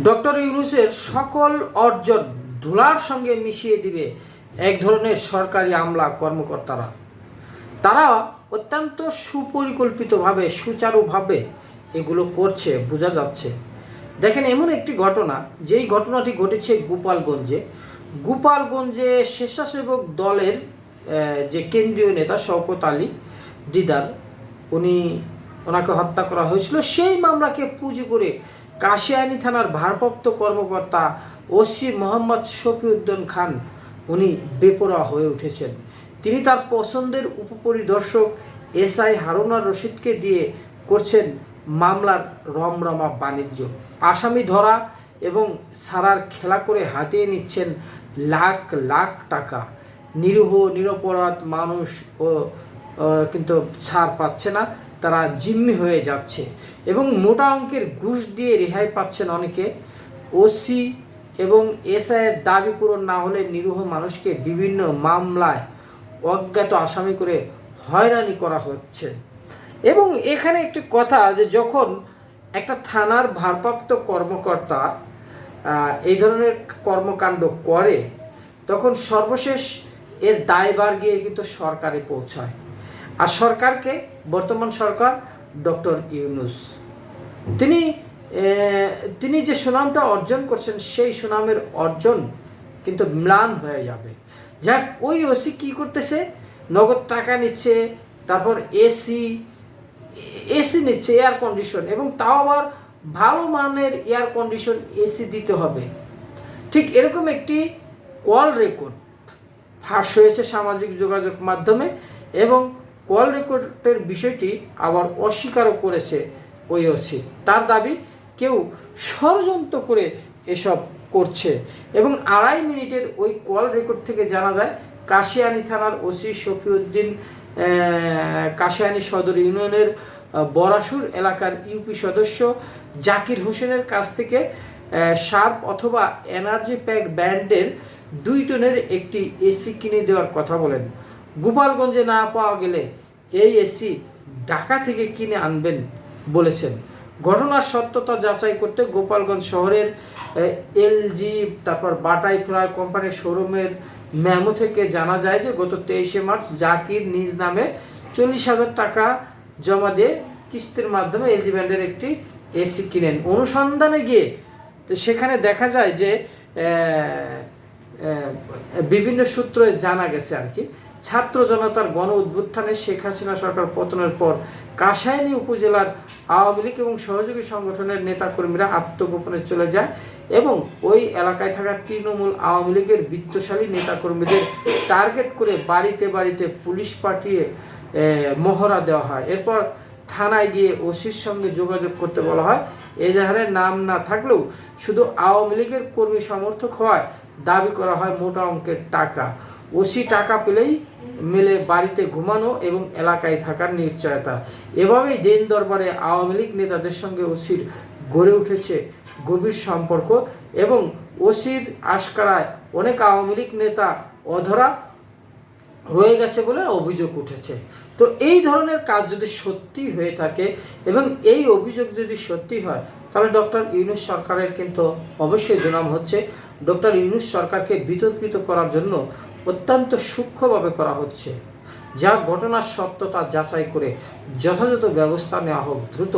Doctor ইউনুসের সকল অর্জন ধুলার সঙ্গে মিশিয়ে দিবে এক ধরনের সরকারি আমলা কর্মকর্তারা। তারা অত্যন্ত সুপরিকল্পিতভাবে, সুচারুভাবে এগুলো করছে, বোঝা যাচ্ছে। দেখেন, এমন একটি ঘটনা, যেই ঘটনাটি ঘটেছে গোপালগঞ্জে। গোপালগঞ্জে স্বেচ্ছাসেবক দলের যে কেন্দ্রীয় নেতা শওকত আলী দিদার, উনি ওনাকে হত্যা করা হয়েছিল। সেই মামলাকে পুঁজি করে কাশিয়ানি থানার ভারপ্রাপ্ত কর্মকর্তা ওসি মোহাম্মদ শফিউদ্দিন খান, উনি বেপরোয়া হয়ে উঠেছেন। তিনি তার পছন্দের উপপরিদর্শক এস আই হারুনার রশিদকে দিয়ে করছেন মামলার রমরমা বাণিজ্য। আসামি ধরা এবং সারার খেলা করে হাতিয়ে নিচ্ছেন লাখ লাখ টাকা। নিরীহ, নিরপরাধ মানুষ ও কিন্তু ছাড় পাচ্ছে না, তারা জিম্মি হয়ে যাচ্ছে। এবং মোটা অঙ্কের ঘুষ দিয়ে রেহাই পাচ্ছেন অনেকে। ওসি এবং এসআইয়ের দাবি পূরণ না হলে নিরীহ মানুষকে বিভিন্ন মামলায় অজ্ঞাত আসামি করে হয়রানি করা হচ্ছে। এবং এখানে একটি কথা যে যখন একটা থানার ভারপ্রাপ্ত কর্মকর্তা এই ধরনের কর্মকাণ্ড করে, তখন সর্বশেষ এর দায়ভার গিয়ে কিন্তু সরকারে পৌঁছায়। আর সরকারকে, বর্তমান সরকার ডক্টর ইউনুস। তিনি তিনি যে সুনামটা অর্জন করছেন, সেই সুনামের অর্জন কিন্তু ম্লান হয়ে যাবে। যাক, ওই ওসি কি করতেছে? নগদ টাকা নিচ্ছে, তারপর এসি এসি নিচ্ছে এয়ার কন্ডিশন এবং তাও আবার ভালো মানের এয়ার কন্ডিশন এসি দিতে হবে। ঠিক এরকম একটি কল রেকর্ড ফাঁস হয়েছে সামাজিক যোগাযোগ মাধ্যমে, এবং কল রেকর্ডের বিষয়টি আবার অস্বীকারও করেছে ওই ওসি তার দাবি, কেউ ষড়যন্ত্র করে এসব করছে এবং আড়াই মিনিটের ওই কল রেকর্ড থেকে জানা যায়, কাশিয়ানি থানার ওসি শফিউদ্দিন কাশিয়ানি সদর ইউনিয়নের বরাসুর এলাকার ইউপি সদস্য জাকির হোসেনের কাছ থেকে শার্প অথবা এনার্জি প্যাক ব্র্যান্ডের দুই টনের একটি এসি কিনে দেওয়ার কথা বলেন। গোপালগঞ্জে না পাওয়া গেলে এই এসি ঢাকা থেকে কিনে আনবেন বলেছেন। ঘটনার সত্যতা যাচাই করতে গোপালগঞ্জ শহরের এলজি তারপর বাটাই ফ্লাই কোম্পানির শোরুমের ম্যামো থেকে জানা যায় যে গত তেইশে মার্চ জাকির নিজ নামে চল্লিশ হাজার টাকা জমা দিয়ে কিস্তির মাধ্যমে এলজি ব্র্যান্ডের একটি এসি কিনেন। অনুসন্ধানে গিয়ে তো সেখানে দেখা যায় যে বিভিন্ন সূত্রে জানা গেছে আর কি, ছাত্র জনতার গণ উদ্বুত্থানে শেখ হাসিনা সরকার পতনের পর কাশায়নী উপজেলার আওয়ামী লীগ এবং সহযোগী সংগঠনের নেতাকর্মীরা আত্মগোপনে চলে যায় এবং ওই এলাকায় থাকা তৃণমূল আওয়ামী লীগের বিত্তশালী নেতাকর্মীদের টার্গেট করে বাড়িতে বাড়িতে পুলিশ পাঠিয়ে মহড়া দেওয়া হয়। এরপর থানায় গিয়ে ওসির সঙ্গে যোগাযোগ করতে বলা হয়। এজাহারের নাম না থাকলেও শুধু আওয়ামী লীগের কর্মী সমর্থক হওয়ায় দাবি করা হয় মোটা অঙ্কের টাকা। ওসি টাকা পেলেই মেলে বাড়িতে ঘুমানো এবং এলাকায় থাকার নিশ্চয়তা। এভাবেই দিন দরবারে আওয়ামী লীগ নেতাদের সঙ্গে ওসির গড়ে উঠেছে গভীর সম্পর্ক এবং ওসির আশকারায় অনেক আওয়ামী লীগ নেতা অধরা রয়ে গেছে বলে অভিযোগ উঠেছে। তো এই ধরনের কাজ যদি সত্যি হয়ে থাকে এবং এই অভিযোগ যদি সত্যি হয়, তাহলে ডক্টর ইউনুস সরকারের কিন্তু অবশ্যই দুনাম হচ্ছে। ডক্টর ইউনুস সরকারকে বিতর্কিত করার জন্য অত্যন্ত সূক্ষ্মভাবে করা হচ্ছে। যা ঘটনার সত্যতা যাচাই করে যথাযথ ব্যবস্থা নেওয়া হোক দ্রুত।